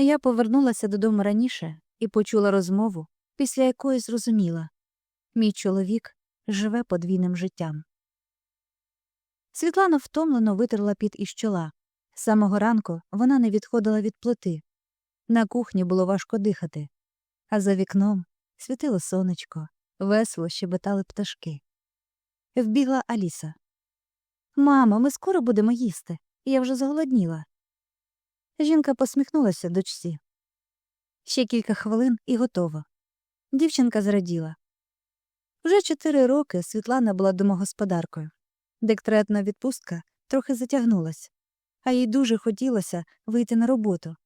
Я повернулася додому раніше і почула розмову, після якої зрозуміла мій чоловік живе подвійним життям. Світлана втомлено витерла під із чола. З самого ранку вона не відходила від плити. На кухні було важко дихати, а за вікном світило сонечко, весело щебетали пташки. Вбігла Аліса. Мамо, ми скоро будемо їсти. Я вже заголодніла. Жінка посміхнулася дочці. Ще кілька хвилин і готово. Дівчинка зраділа. Вже чотири роки Світлана була домогосподаркою. Декретна відпустка трохи затягнулась, а їй дуже хотілося вийти на роботу.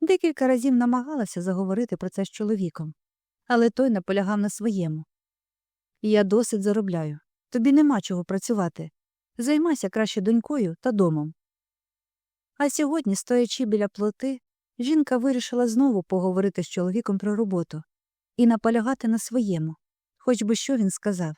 Декілька разів намагалася заговорити про це з чоловіком, але той наполягав на своєму. Я досить заробляю. Тобі нема чого працювати. Займайся краще донькою та домом. А сьогодні, стоячи біля плоти, жінка вирішила знову поговорити з чоловіком про роботу і наполягати на своєму, хоч би що він сказав.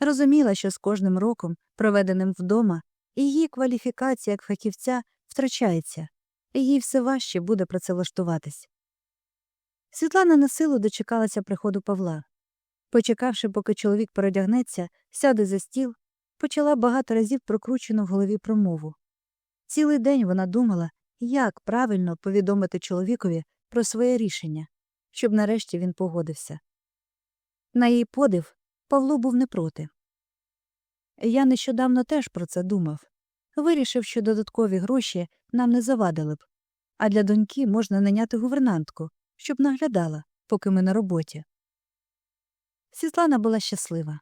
Розуміла, що з кожним роком, проведеним вдома, її кваліфікація як фахівця втрачається, і їй все важче буде працевлаштуватись. Світлана на силу дочекалася приходу Павла. Почекавши, поки чоловік передягнеться, сяде за стіл, почала багато разів прокручену в голові промову. Цілий день вона думала, як правильно повідомити чоловікові про своє рішення, щоб нарешті він погодився. На її подив, Павло був не проти. Я нещодавно теж про це думав. Вирішив, що додаткові гроші нам не завадили б, а для доньки можна наняти гувернантку, щоб наглядала, поки ми на роботі. Світлана була щаслива.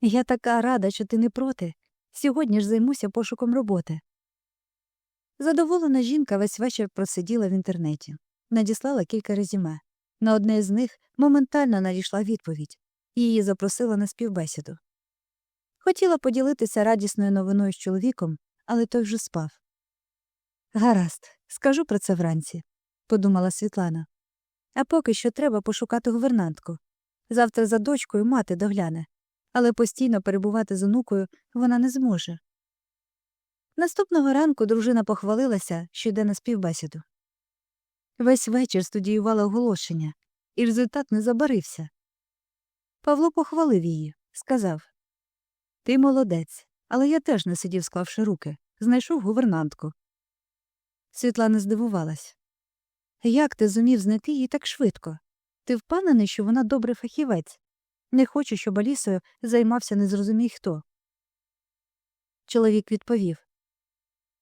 Я така рада, що ти не проти. Сьогодні ж займуся пошуком роботи. Задоволена жінка весь вечір просиділа в інтернеті, надіслала кілька резюме. На одне з них моментально надійшла відповідь її запросила на співбесіду. Хотіла поділитися радісною новиною з чоловіком, але той вже спав. Гаразд, скажу про це вранці, подумала Світлана. А поки що треба пошукати гувернантку. Завтра за дочкою мати догляне, але постійно перебувати з онукою вона не зможе. Наступного ранку дружина похвалилася, що йде на співбесіду. Весь вечір студіювала оголошення, і результат не забарився. Павло похвалив її, сказав Ти молодець, але я теж не сидів, склавши руки, знайшов гувернантку. Світлана здивувалась. Як ти зумів знайти її так швидко? Ти впевнений, що вона добрий фахівець? Не хочу, щоб Алісою займався незрозумій хто. Чоловік відповів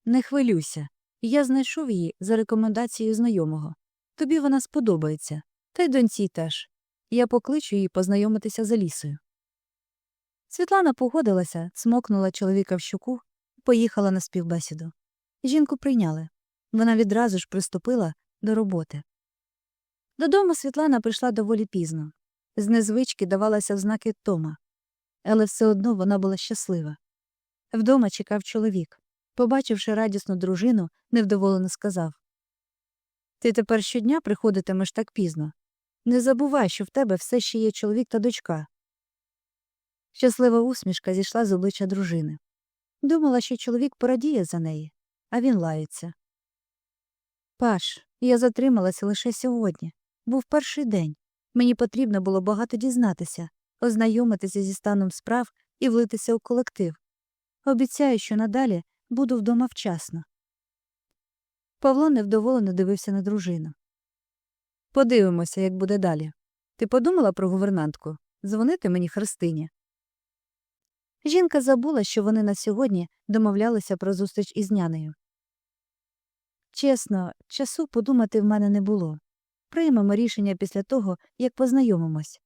Не хвилюйся. Я знайшов її за рекомендацією знайомого. Тобі вона сподобається, та й доньці теж. Я покличу її познайомитися з Алісою. Світлана погодилася, смокнула чоловіка в щуку і поїхала на співбесіду. Жінку прийняли. Вона відразу ж приступила до роботи. Додому Світлана прийшла доволі пізно. З незвички давалася в знаки Тома. Але все одно вона була щаслива. Вдома чекав чоловік. Побачивши радісну дружину, невдоволено сказав Ти тепер щодня приходитимеш так пізно. Не забувай, що в тебе все ще є чоловік та дочка. Щаслива усмішка зійшла з обличчя дружини. Думала, що чоловік порадіє за неї, а він лається. Паш, я затрималася лише сьогодні. Був перший день. Мені потрібно було багато дізнатися, ознайомитися зі станом справ і влитися у колектив. Обіцяю, що надалі буду вдома вчасно. Павло невдоволено дивився на дружину. Подивимося, як буде далі. Ти подумала про гувернантку? Дзвонити мені Христині. Жінка забула, що вони на сьогодні домовлялися про зустріч із нянею. Чесно, часу подумати в мене не було. Приймемо рішення після того, як познайомимось.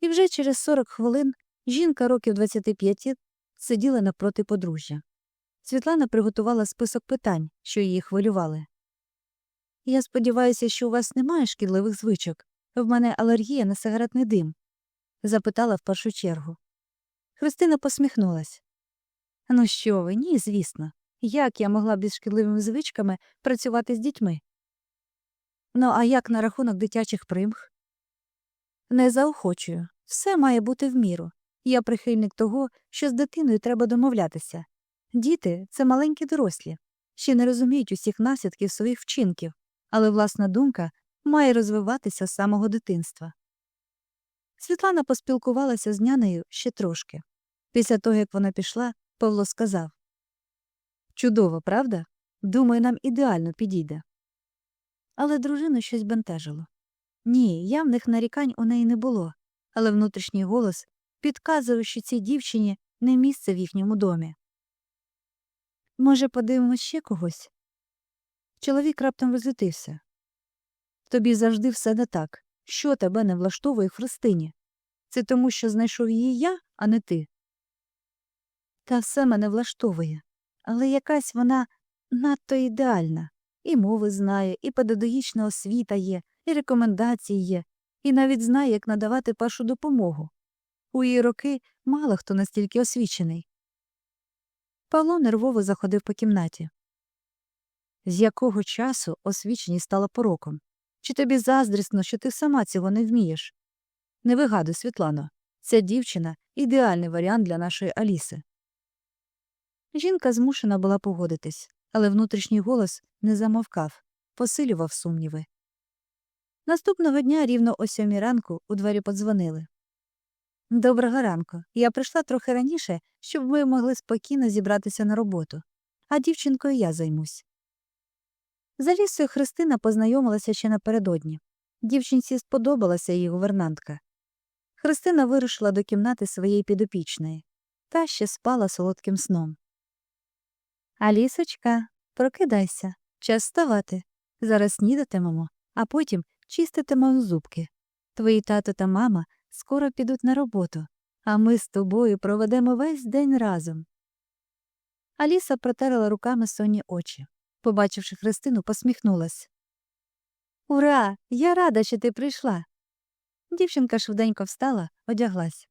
І вже через 40 хвилин жінка років 25 сиділа напроти подружжя. Світлана приготувала список питань, що її хвилювали. Я сподіваюся, що у вас немає шкідливих звичок. В мене алергія на сигаретний дим? запитала в першу чергу. Христина посміхнулась. Ну що ви, ні, звісно. Як я могла б із шкідливими звичками працювати з дітьми? Ну, а як на рахунок дитячих примх? Не заохочую. Все має бути в міру. Я прихильник того, що з дитиною треба домовлятися. Діти це маленькі дорослі. ще не розуміють усіх наслідків своїх вчинків, але власна думка має розвиватися з самого дитинства. Світлана поспілкувалася з нянею ще трошки. Після того, як вона пішла, Павло сказав Чудово, правда? Думаю, нам ідеально підійде. Але дружину щось бентежило. Ні, явних нарікань у неї не було, але внутрішній голос підказував, що цій дівчині не місце в їхньому домі. Може, подивимось ще когось? Чоловік раптом розлютився. Тобі завжди все не так. Що тебе не влаштовує в Христині? Це тому, що знайшов її я, а не ти. Та все мене влаштовує, але якась вона надто ідеальна. І мови знає, і педагогічна освіта є, і рекомендації є, і навіть знає, як надавати першу допомогу. У її роки мало хто настільки освічений. Павло нервово заходив по кімнаті. З якого часу освіченість стала пороком? Чи тобі заздрісно, що ти сама цього не вмієш? Не вигадуй, Світлано, ця дівчина ідеальний варіант для нашої Аліси. Жінка змушена була погодитись, але внутрішній голос не замовкав, посилював сумніви. Наступного дня рівно о сьомій ранку у двері подзвонили. Доброго ранку. Я прийшла трохи раніше, щоб ви могли спокійно зібратися на роботу, а дівчинкою я займусь. З Алісою Христина познайомилася ще напередодні. Дівчинці сподобалася її гувернантка. Христина вирушила до кімнати своєї підопічної та ще спала солодким сном. Алісочка, прокидайся, час вставати. Зараз снідатимемо, а потім чиститимемо зубки. Твої тато та мама скоро підуть на роботу, а ми з тобою проведемо весь день разом. Аліса протерла руками сонні очі. Побачивши Христину, посміхнулась. Ура! Я рада, що ти прийшла. Дівчинка швиденько встала, одяглась.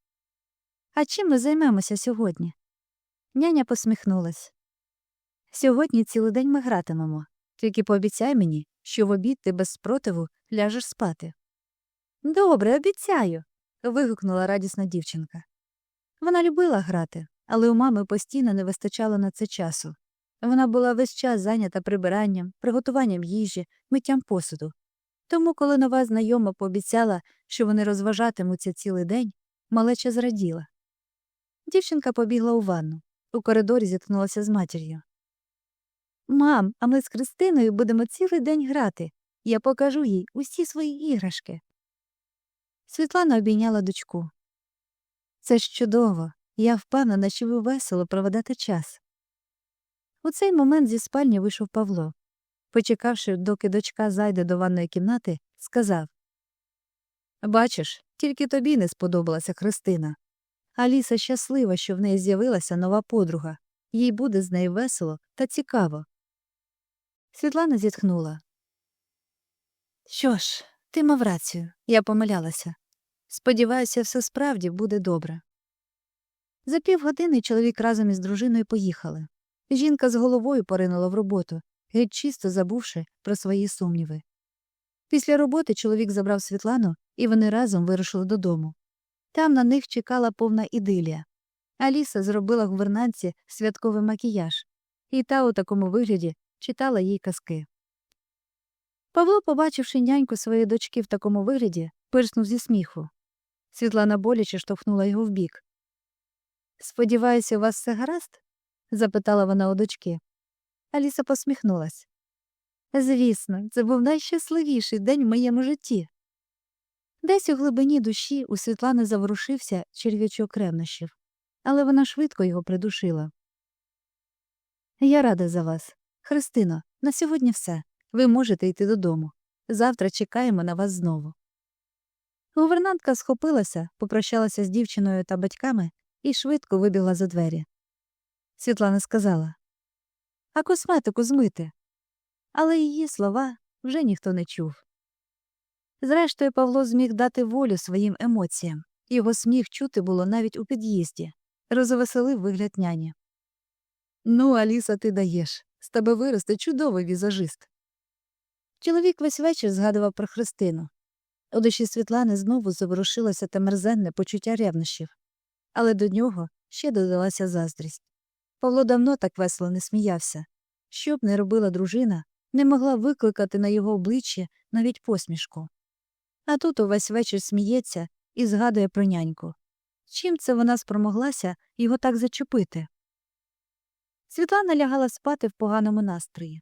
А чим ми займемося сьогодні? Няня посміхнулась. Сьогодні цілий день ми гратимемо. Тільки пообіцяй мені, що в обід ти без спротиву ляжеш спати. Добре, обіцяю. Вигукнула радісна дівчинка. Вона любила грати, але у мами постійно не вистачало на це часу. Вона була весь час зайнята прибиранням, приготуванням їжі, миттям посуду. Тому, коли нова знайома пообіцяла, що вони розважатимуться цілий день, малеча зраділа. Дівчинка побігла у ванну. У коридорі зіткнулася з матір'ю. Мам, а ми з Христиною будемо цілий день грати. Я покажу їй усі свої іграшки. Світлана обійняла дочку. Це ж чудово. Я впевнена, що ви весело проведете час. У цей момент зі спальні вийшов Павло. Почекавши, доки дочка зайде до ванної кімнати, сказав Бачиш, тільки тобі не сподобалася Христина. Аліса щаслива, що в неї з'явилася нова подруга. Їй буде з нею весело та цікаво. Світлана зітхнула. Що ж, ти мав рацію, я помилялася. Сподіваюся, все справді буде добре. За півгодини чоловік разом із дружиною поїхали. Жінка з головою поринула в роботу, геть чисто забувши про свої сумніви. Після роботи чоловік забрав Світлану, і вони разом вирушили додому. Там на них чекала повна ідилія. Аліса зробила гувернантці святковий макіяж, і та у такому вигляді читала їй казки. Павло, побачивши няньку своєї дочки в такому вигляді, пирснув зі сміху. Світлана боляче штовхнула його вбік. Сподіваюся, у вас все гаразд? запитала вона у дочки. Аліса посміхнулась. Звісно, це був найщасливіший день в моєму житті. Десь у глибині душі у Світлани заворушився черв'ячок ревнощів, але вона швидко його придушила. Я рада за вас. Христино, на сьогодні все. Ви можете йти додому. Завтра чекаємо на вас знову. Гувернантка схопилася, попрощалася з дівчиною та батьками і швидко вибігла за двері. Світлана сказала А косметику змити. Але її слова вже ніхто не чув. Зрештою, Павло зміг дати волю своїм емоціям. Його сміх чути було навіть у під'їзді, розвеселив вигляд няні. Ну, Аліса, ти даєш. З тебе виросте чудовий візажист. Чоловік весь вечір згадував про Христину. У душі Світлани знову заворушилося те мерзенне почуття ревнощів, але до нього ще додалася заздрість. Павло давно так весело не сміявся. що б не робила дружина, не могла викликати на його обличчі навіть посмішку. А тут увесь вечір сміється і згадує про няньку. Чим це вона спромоглася його так зачепити? Світлана лягала спати в поганому настрої.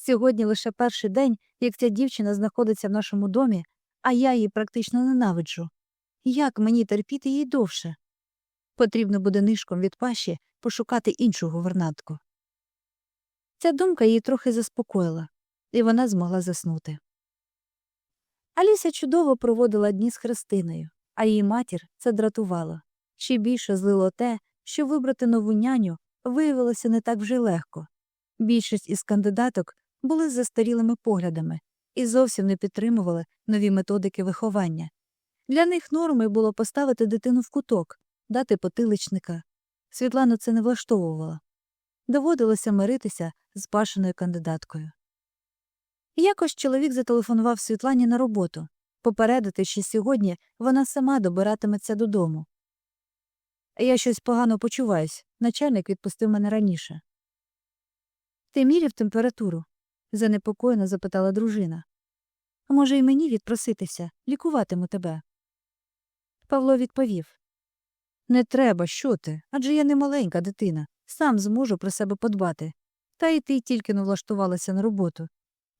Сьогодні лише перший день, як ця дівчина знаходиться в нашому домі, а я її практично ненавиджу. Як мені терпіти їй довше? Потрібно буде нишком від паші пошукати іншу гувернантку. Ця думка її трохи заспокоїла, і вона змогла заснути. Аліса чудово проводила дні з Христиною, а її матір це дратувало. Ще більше злило те, що вибрати нову няню виявилося не так вже легко. Більшість із кандидаток були застарілими поглядами і зовсім не підтримували нові методики виховання. Для них нормою було поставити дитину в куток, дати потиличника. Світлану це не влаштовувало. Доводилося миритися з пашеною кандидаткою. Якось чоловік зателефонував Світлані на роботу, попередити, що сьогодні вона сама добиратиметься додому. Я щось погано почуваюсь, начальник відпустив мене раніше. Ти міряв температуру? Занепокоєно запитала дружина. Може, й мені відпроситися, лікуватиму тебе. Павло відповів Не треба, що ти? Адже я не маленька дитина, сам зможу про себе подбати. Та й ти тільки не влаштувалася на роботу.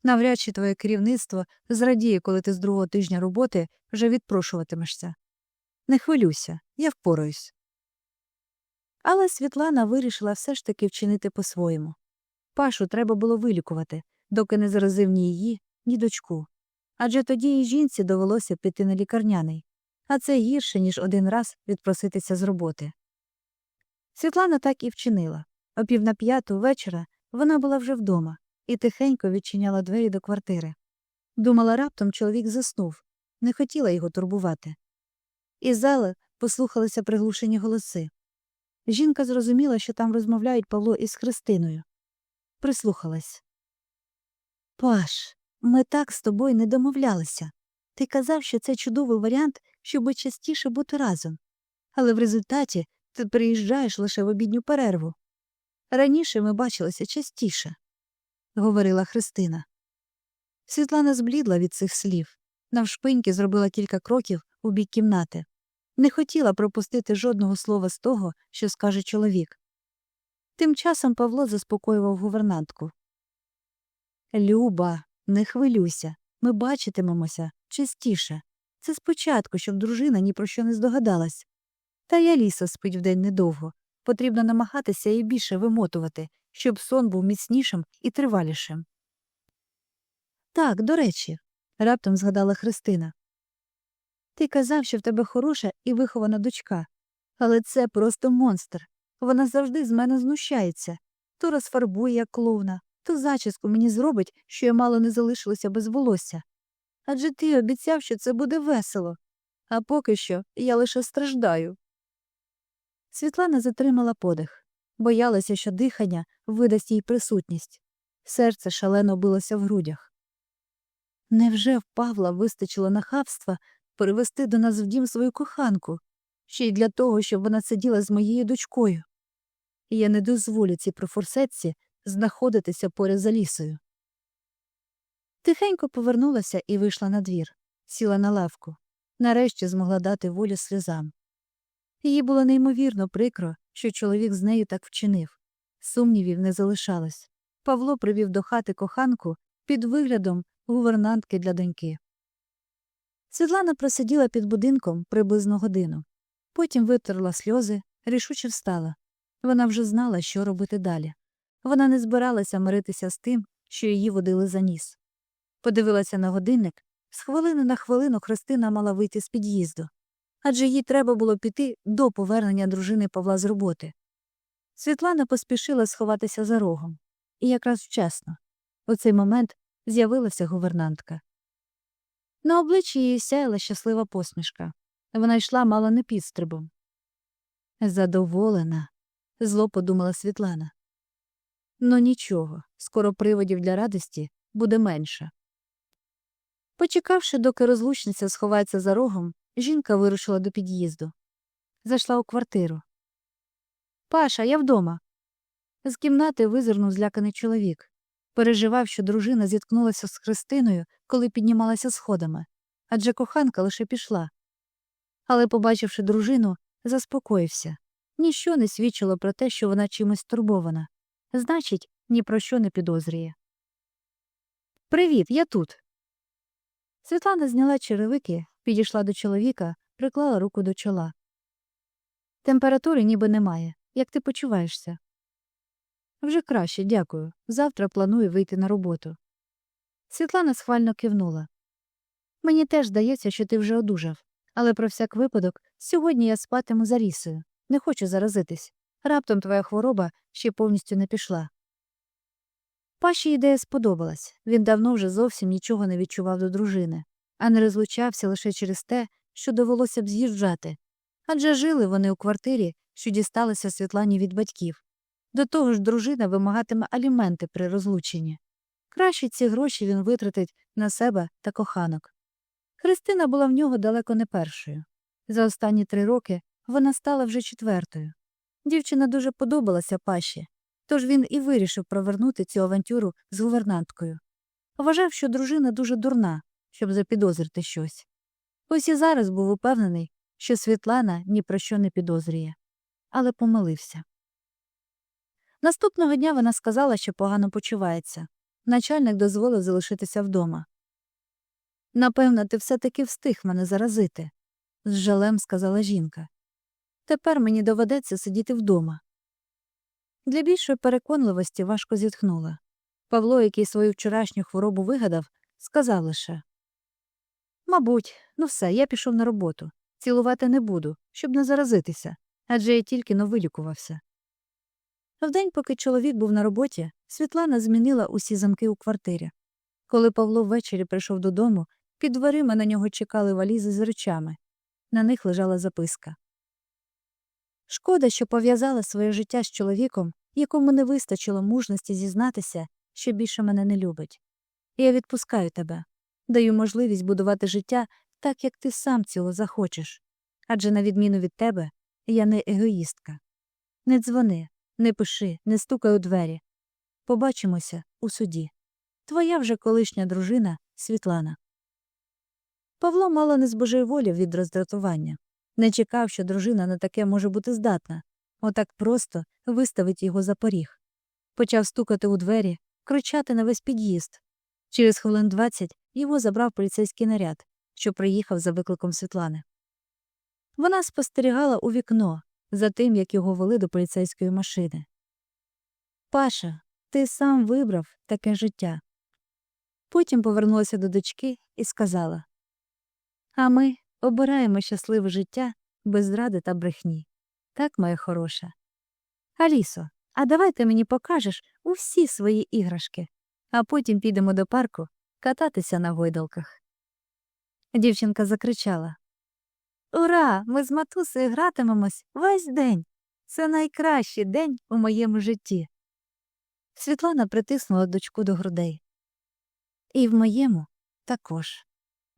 Навряд чи твоє керівництво зрадіє, коли ти з другого тижня роботи вже відпрошуватимешся. Не хвилюйся, я впораюсь. Але Світлана вирішила все ж таки вчинити по-своєму. Пашу треба було вилікувати, доки не заразив ні її, ні дочку. Адже тоді їй жінці довелося піти на лікарняний, а це гірше, ніж один раз відпроситися з роботи. Світлана так і вчинила. О пів на п'яту вечора вона була вже вдома і тихенько відчиняла двері до квартири. Думала, раптом чоловік заснув, не хотіла його турбувати. Із зали послухалися приглушені голоси. Жінка зрозуміла, що там розмовляють Павло із Христиною. Прислухалась. Паш, ми так з тобою не домовлялися. Ти казав, що це чудовий варіант, щоб частіше бути разом. Але в результаті ти приїжджаєш лише в обідню перерву. Раніше ми бачилися частіше, говорила Христина. Світлана зблідла від цих слів. Навшпиньки зробила кілька кроків у бік кімнати. Не хотіла пропустити жодного слова з того, що скаже чоловік. Тим часом Павло заспокоював гувернантку. Люба, не хвилюйся. Ми бачитимемося частіше. Це спочатку, щоб дружина ні про що не здогадалась. Та й Аліса спить вдень недовго. Потрібно намагатися її більше вимотувати, щоб сон був міцнішим і тривалішим. Так, до речі, раптом згадала Христина. Ти казав, що в тебе хороша і вихована дочка. Але це просто монстр. Вона завжди з мене знущається. То розфарбує, як клоуна, то зачіску мені зробить, що я мало не залишилася без волосся. Адже ти обіцяв, що це буде весело. А поки що я лише страждаю. Світлана затримала подих, боялася, що дихання видасть їй присутність. Серце шалено билося в грудях. Невже в Павла вистачило нахабства перевести до нас в дім свою коханку, ще й для того, щоб вона сиділа з моєю дочкою? Я не дозволю цій профорсетці знаходитися поряд за лісою. Тихенько повернулася і вийшла на двір, сіла на лавку. Нарешті змогла дати волю сльозам. Їй було неймовірно прикро, що чоловік з нею так вчинив. Сумнівів не залишалось. Павло привів до хати коханку під виглядом гувернантки для доньки. Світлана просиділа під будинком приблизно годину. Потім витерла сльози, рішуче встала. Вона вже знала, що робити далі. Вона не збиралася миритися з тим, що її водили за ніс. Подивилася на годинник. З хвилини на хвилину Христина мала вийти з під'їзду. Адже їй треба було піти до повернення дружини Павла з роботи. Світлана поспішила сховатися за рогом. І якраз вчасно. У цей момент з'явилася гувернантка. На обличчі її сяяла щаслива посмішка. Вона йшла мало не підстрибом. Задоволена, зло подумала Світлана. Ну нічого, скоро приводів для радості буде менше. Почекавши, доки розлучниця сховається за рогом, жінка вирушила до під'їзду. Зайшла у квартиру. Паша, я вдома. З кімнати визирнув зляканий чоловік. Переживав, що дружина зіткнулася з Христиною, коли піднімалася сходами, адже коханка лише пішла. Але, побачивши дружину, заспокоївся. Ніщо не свідчило про те, що вона чимось турбована. Значить, ні про що не підозрює. Привіт, я тут. Світлана зняла черевики, підійшла до чоловіка, приклала руку до чола. Температури ніби немає. Як ти почуваєшся? Вже краще, дякую. Завтра планую вийти на роботу. Світлана схвально кивнула. Мені теж здається, що ти вже одужав, але про всяк випадок сьогодні я спатиму за рісою. Не хочу заразитись. Раптом твоя хвороба ще повністю не пішла. Паші ідея сподобалась. Він давно вже зовсім нічого не відчував до дружини, а не розлучався лише через те, що довелося б з'їжджати. Адже жили вони у квартирі, що дісталася Світлані від батьків. До того ж, дружина вимагатиме аліменти при розлученні. Краще ці гроші він витратить на себе та коханок. Христина була в нього далеко не першою. За останні три роки вона стала вже четвертою. Дівчина дуже подобалася Паші, тож він і вирішив провернути цю авантюру з гувернанткою. Вважав, що дружина дуже дурна, щоб запідозрити щось. Ось і зараз був упевнений, що Світлана ні про що не підозрює. Але помилився. Наступного дня вона сказала, що погано почувається. Начальник дозволив залишитися вдома. Напевно, ти все-таки встиг мене заразити, з жалем сказала жінка. Тепер мені доведеться сидіти вдома. Для більшої переконливості важко зітхнула. Павло, який свою вчорашню хворобу вигадав, сказав лише Мабуть, ну все, я пішов на роботу. Цілувати не буду, щоб не заразитися, адже я тільки но вилікувався. Вдень, поки чоловік був на роботі, Світлана змінила усі замки у квартирі. Коли Павло ввечері прийшов додому, під дверима на нього чекали валізи з речами. На них лежала записка. Шкода, що пов'язала своє життя з чоловіком, якому не вистачило мужності зізнатися, що більше мене не любить. Я відпускаю тебе, даю можливість будувати життя так, як ти сам цього захочеш. Адже, на відміну від тебе, я не егоїстка. Не дзвони, не пиши, не стукай у двері. Побачимося у суді. Твоя вже колишня дружина Світлана. Павло мало не збожеволів від роздратування. Не чекав, що дружина на таке може бути здатна. Отак просто виставить його за поріг. Почав стукати у двері, кричати на весь під'їзд. Через хвилин двадцять його забрав поліцейський наряд, що приїхав за викликом Світлани. Вона спостерігала у вікно за тим, як його вели до поліцейської машини. Паша, ти сам вибрав таке життя. Потім повернулася до дочки і сказала А ми обираємо щасливе життя без зради та брехні. Так, моя хороша. Алісо, а давай ти мені покажеш усі свої іграшки, а потім підемо до парку кататися на гойдалках. Дівчинка закричала Ура! Ми з матусею гратимемось весь день. Це найкращий день у моєму житті. Світлана притиснула дочку до грудей. І в моєму також.